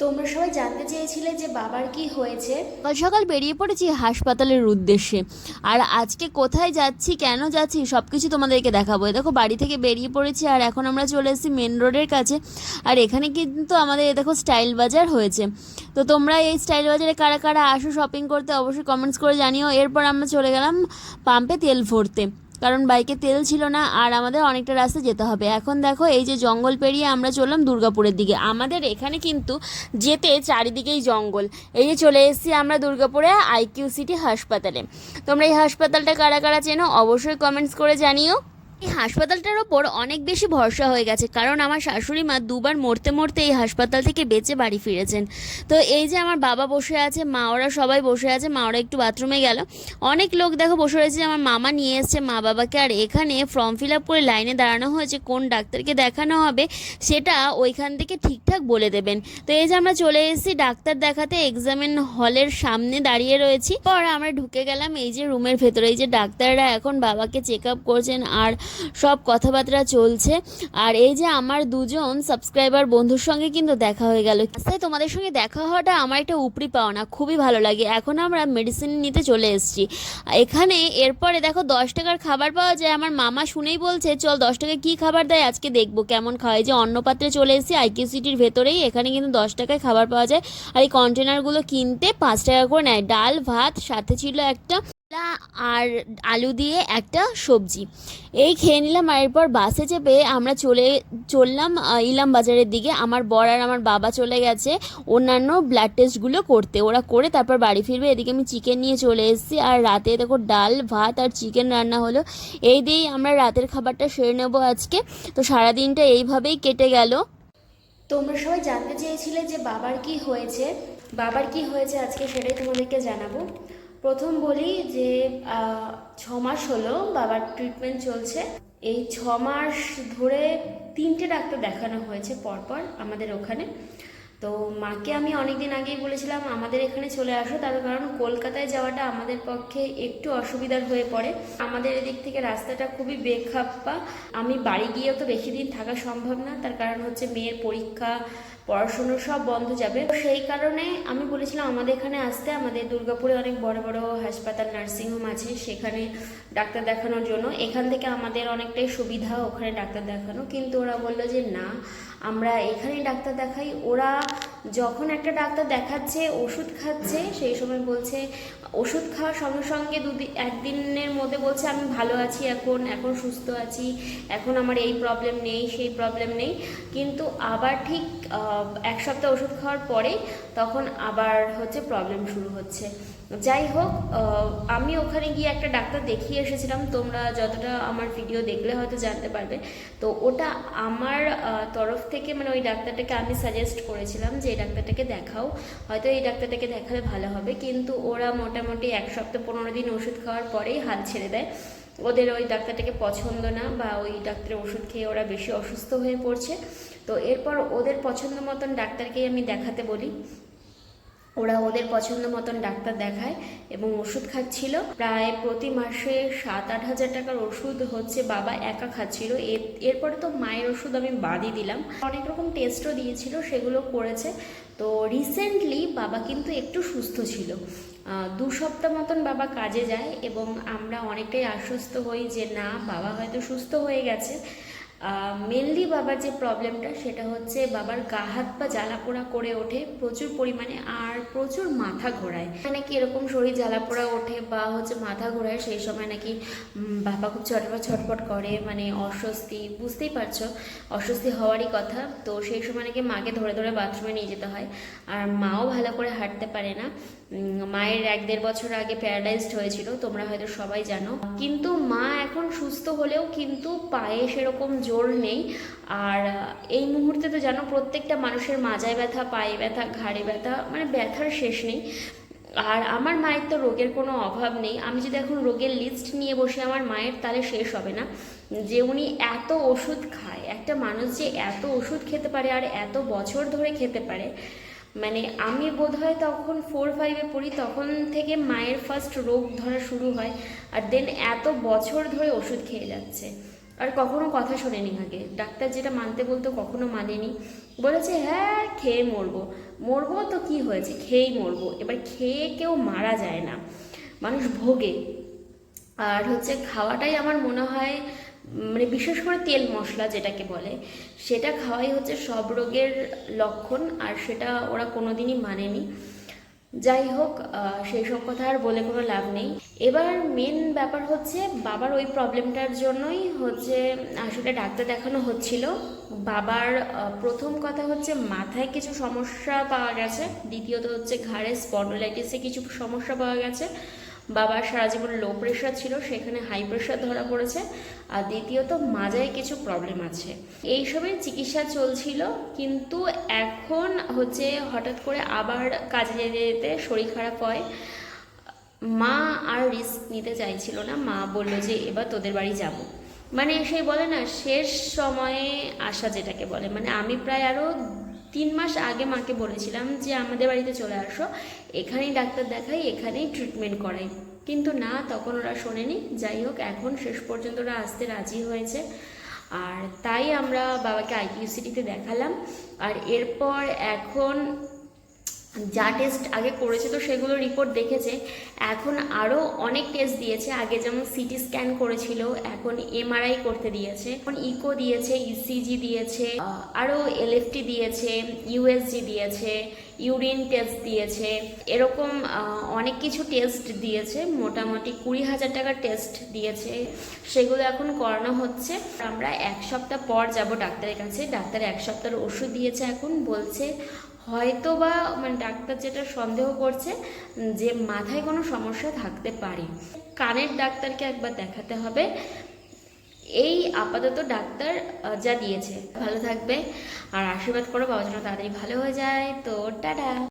তোমরা সবাই জানতে চেয়েছিলে যে বাবার কি হয়েছে। সকাল সকাল বেরিয়ে পড়েছি হাসপাতালের উদ্দেশ্যে। আর আজকে কোথায় যাচ্ছি, কেন যাচ্ছি সব কিছু তোমাদেরকে দেখাবো। দেখো, বাড়ি থেকে বেরিয়ে পড়েছি আর এখন আমরা চলে এসেছি মেন রোডের কাছে। আর এখানে কিন্তু আমাদের দেখো, স্টাইল বাজার হয়েছে। তো তোমরা এই স্টাইল বাজারে কারা কারা আসো শপিং করতে, অবশ্যই কমেন্টস করে জানিও। এরপর আমরা চলে গেলাম পাম্পে তেল ভরতে। কারণ বাইকে তেল ছিল না আর আমাদের অনেকটা রাস্তা যেতে হবে। এখন দেখো এই যে জঙ্গল পেরিয়ে আমরা চললাম দুর্গাপুরের দিকে। আমাদের এখানে কিন্তু যেতে চারিদিকেই জঙ্গল। এই যে চলে এসেছি আমরা দুর্গাপুরে আইকিউ সিটি হাসপাতালে। তোমরা এই হাসপাতালটা কারা কারা চেনো অবশ্যই কমেন্টস করে জানিও। এই হাসপাতালটার ওপর অনেক বেশি ভরসা হয়ে গেছে। কারণ আমার শাশুড়ি মা দুবার মরতে মরতে এই হাসপাতাল থেকে বেঁচে বাড়ি ফিরেছেন। তো এই যে আমার বাবা বসে আছে, মা ওরা সবাই বসে আছে, মা ওরা একটু বাথরুমে গেল। অনেক লোক দেখো বসে রয়েছে, আমার মামা নিয়ে এসছে, মা বাবাকে। আর এখানে ফর্ম ফিল আপ করে লাইনে দাঁড়ানো হয়েছে, কোন ডাক্তারকে দেখানো হবে সেটা ওইখান থেকে ঠিকঠাক বলে দেবেন। তো এই যে আমরা চলে এসেছি ডাক্তার দেখাতে, এক্সামিন হলের সামনে দাঁড়িয়ে রয়েছি। পর আমরা ঢুকে গেলাম এই যে রুমের ভেতরে, এই যে ডাক্তাররা এখন বাবাকে চেক আপ করছেন। আর সব কথাবার্তা চলছে। আর এই যে আমার দুজন সাবস্ক্রাইবার বন্ধুর সঙ্গে কিন্তু দেখা হয়ে গেল। রাস্তায় তোমাদের সঙ্গে দেখা হওয়াটা আমার একটা উপরি পাওনা, খুবই ভালো লাগে। এখন আমরা মেডিসিন নিতে চলে এসেছি। এখানে এরপরে দেখো দশ টাকার খাবার পাওয়া যায়। আমার মামা শুনেই বলছে, চল দশ টাকায় কী খাবার দেয়? আজকে দেখব কেমন খাওয়ায় যে অন্নপাত্রে চলে এসেছি আইকিউ সিটির ভেতরেই। এখানে কিন্তু দশ টাকায় খাবার পাওয়া যায়। আর এই কন্টেনারগুলো কিনতে পাঁচ টাকা করে নেয়। ডাল, ভাত, সাথে ছিল একটা আর আলু দিয়ে একটা সবজি। এই খেয়ে নিলাম আর এরপর বাসে চেপে আমরা চলে, চললাম ইলাম বাজারের দিকে। আমার বর আর আমার বাবা চলে গেছে অন্যান্য ব্লাড টেস্টগুলো করতে। ওরা করে তারপর বাড়ি ফিরবে। এদিকে আমি চিকেন নিয়ে চলে এসেছি। আর রাতে দেখো ডাল, ভাত আর চিকেন রান্না হলো। এই দিয়েই আমরা রাতের খাবারটা সেরে নেব আজকে। তো সারাদিনটা এইভাবেই কেটে গেল। তোমরা সবাই জানতে চেয়েছিলে যে বাবার কি হয়েছে। বাবার কি হয়েছে আজকে সেটাই তোমাদেরকে জানাব। প্রথম বলি যে ছ মাস হলো বাবার ট্রিটমেন্ট চলছে। এই ছ মাস ধরে তিনটে ডাক্তার দেখানো হয়েছে পরপর আমাদের ওখানে। তো মাকে আমি অনেক দিন আগেই বলেছিলাম, আমাদের এখানে চলে আসো। তার কারণ কলকাতায় যাওয়াটা আমাদের পক্ষে একটু অসুবিধার হয়ে পড়ে। আমাদের এদিক থেকে রাস্তাটা খুবই বেখাপ্পা। আমি বাড়ি গিয়েও তো বেশি দিন থাকা সম্ভব না। তার কারণ হচ্ছে মেয়ের পরীক্ষা পড়াশুনো সব বন্ধ যাবে। সেই কারণে আমি বলেছিলাম, আমাদের এখানে আসতে। আমাদের দুর্গাপুরে অনেক বড় বড় হাসপাতাল নার্সিংহোম আছে সেখানে ডাক্তার দেখানোর জন্য। এখান থেকে আমাদের অনেকটাই সুবিধা ওখানে ডাক্তার দেখানো। কিন্তু ওরা বলল যে, না, আমরা এখানে ডাক্তার দেখাই। ওরা যখন একটা ডাক্তার দেখাচ্ছে, ওষুধ খাচ্ছে, সেই সময় বলছে, ওষুধ খাওয়ার সঙ্গে সঙ্গে দুদিন একদিনের মধ্যে বলছে, আমি ভালো আছি এখন এখন সুস্থ আছি, এখন আমার এই প্রবলেম নেই, সেই প্রবলেম নেই। কিন্তু আবার ঠিক এক সপ্তাহ ওষুধ খাওয়ার পরে তখন আবার হচ্ছে প্রবলেম শুরু হচ্ছে। যাই হোক আমি ওখানে গিয়ে একটা ডাক্তার দেখিয়ে এসেছিলাম। তোমরা যতটা আমার ভিডিও দেখলে হয়তো জানতে পারবে। তো ওটা আমার তরফ থেকে মানে ওই ডাক্তারটাকে আমি সাজেস্ট করেছিলাম যে এই ডাক্তারটাকে দেখাও। হয়তো এই ডাক্তারটাকে দেখালে ভালো হবে। কিন্তু ওরা মোটামুটি এক সপ্তাহ পনেরো দিন ওষুধ খাওয়ার পরেই হাল ছেড়ে দেয়। ওদের ওই ডাক্তারটাকে পছন্দ না বা ওই ডাক্তারের ওষুধ খেয়ে ওরা বেশি অসুস্থ হয়ে পড়ছে। তো এরপর ওদের পছন্দ মতন ডাক্তারকেই আমি দেখাতে বলি। ওরা ওদের পছন্দ মতন ডাক্তার দেখায় এবং ওষুধ খাচ্ছিল। প্রায় প্রতি মাসে সাত আট হাজার টাকার ওষুধ হচ্ছে বাবা একা খাচ্ছিল। এর, এরপরে তো মায়ের ওষুধ আমি বাদই দিলাম। অনেক রকম টেস্টও দিয়েছিল, সেগুলো করেছে। তো রিসেন্টলি বাবা কিন্তু একটু সুস্থ ছিল। দু সপ্তাহ মতন বাবা কাজে যায় এবং আমরা অনেকটাই আশ্বস্ত হই যে না, বাবা হয়তো সুস্থ হয়ে গেছে। মেনলি বাবার যে প্রবলেমটা সেটা হচ্ছে বাবার গা হাত পা জ্বালা পোড়া করে ওঠে, প্রচুর পরিমাণে, আর প্রচুর মাথা ঘোরায়। মানে কি এরকম শরীর জ্বালা পোড়া ওঠে বা হচ্ছে মাথা ঘোরায়, সেই সময় নাকি বাবা খুব ছটপট ছটফট করে মানে অস্বস্তি, বুঝতেই পারছ? অস্বস্তি হওয়ারই কথা। তো সেই সময় নাকি মাকে ধরে ধরে বাথরুমে নিয়ে যেতে হয়। আর মাও ভালো করে হাঁটতে পারে না। মায়ের এক দেড় বছর আগে প্যারালাইজড হয়েছিল, তোমরা হয়তো সবাই জানো। কিন্তু মা এখন সুস্থ হলেও কিন্তু পায়ে সেরকম জোর নেই। আর এই মুহূর্তে তো জানো প্রত্যেকটা মানুষের মাজায় ব্যথা, পায়ে ব্যথা, ঘাড়ে ব্যথা মানে ব্যথার শেষ নেই। আর আমার মায়ের তো রোগের কোনো অভাব নেই। আমি যদি এখন রোগের লিস্ট নিয়ে বসে আমার মায়ের, তাহলে শেষ হবে না। যে উনি এত ওষুধ খায়, একটা মানুষ যে এত ওষুধ খেতে পারে আর এত বছর ধরে খেতে পারে মানে আমি বোধহয় তখন ফোর ফাইভে পড়ি, তখন থেকে মায়ের ফার্স্ট রোগ ধরা শুরু হয়। আর দেন এত বছর ধরে ওষুধ খেয়ে যাচ্ছে। আর কখনো কথা শোনেনি আগে। ডাক্তার যেটা মানতে বলতো কখনো মানেনি। বলেছে হ্যাঁ খেয়ে মরবো। মরবো তো কি হয়েছে? খেয়েই মরবো। এবার খেয়ে কেউ মারা যায় না। মানুষ ভোগে। আর হচ্ছে খাওয়াটাই আমার মনে হয় মানে বিশেষ করে তেল মশলা যেটাকে বলে, সেটা খাওয়াই হচ্ছে সব রোগের লক্ষণ। আর সেটা ওরা কোনোদিনই মানেনি। যাই হোক সেই সব কথা আর বলে কোনো লাভ নেই। এবার মেন ব্যাপার হচ্ছে বাবার ওই প্রবলেমটার জন্যই হচ্ছে আসলে ডাক্তার দেখানো হচ্ছিল। বাবার প্রথম কথা হচ্ছে মাথায় কিছু সমস্যা পাওয়া গেছে। দ্বিতীয়ত হচ্ছে ঘাড়ে স্পন্ডোলাইটিসে কিছু সমস্যা পাওয়া গেছে। বাবার সারা জীবন লো প্রেশার ছিল, সেখানে হাই প্রেশার ধরা পড়েছে। আর দ্বিতীয়ত, মাজায় কিছু প্রবলেম আছে। এইসবের চিকিৎসা চলছিল, কিন্তু এখন হচ্ছে হঠাৎ করে আবার কাজে যেতে যেতে শরীর খারাপ হয়। মা আর রিস্ক নিতে চাইছিল না। মা বলল যে, এবার তোদের বাড়ি যাব। মানে সেই বলে না, শেষ সময়ে আসা যেটাকে বলে মানে আমি প্রায় আরও তিন মাস আগে মাকে বলেছিলাম যে, আমাদের বাড়িতে চলে আসো। এখানেই ডাক্তার দেখাই, এখানেই ট্রিটমেন্ট করাই। কিন্তু না, তখন ওরা শোনেনি। যাই হোক, এখন শেষ পর্যন্ত ওরা আসতে রাজি হয়েছে। আর তাই আমরা বাবাকে আইকিউসিটিতে দেখালাম। আর এরপর এখন যা টেস্ট আগে করেছে তো সেগুলো রিপোর্ট দেখেছে। এখন আরও অনেক টেস্ট দিয়েছে। আগে যেমন সিটি স্ক্যান করেছিল, এখন এমআরআই করতে দিয়েছে। এখন ইকো দিয়েছে ইসিজি দিয়েছে আরও এলএফটি দিয়েছে ইউএসজি দিয়েছে ইউরিন টেস্ট দিয়েছে। এরকম অনেক কিছু টেস্ট দিয়েছে। মোটামুটি কুড়ি হাজার টাকার টেস্ট দিয়েছে। সেগুলো এখন করানো হচ্ছে। আমরা এক সপ্তাহ পর যাব ডাক্তারের কাছে। ডাক্তার এক সপ্তাহের ওষুধ দিয়েছে এখন। বলছে হয়তো বা মানে ডাক্তার যেটা সন্দেহ করছে, যে মাথায় কোনো সমস্যা থাকতে পারে। কানের ডাক্তারকে একবার দেখাতে হবে। এই আপাতত ডাক্তার যা দিয়েছে। ভালো থাকবে। আর আশীর্বাদ করো, বাবা যেন তাড়াতাড়ি ভালো হয়ে যায়। তো, টাটা।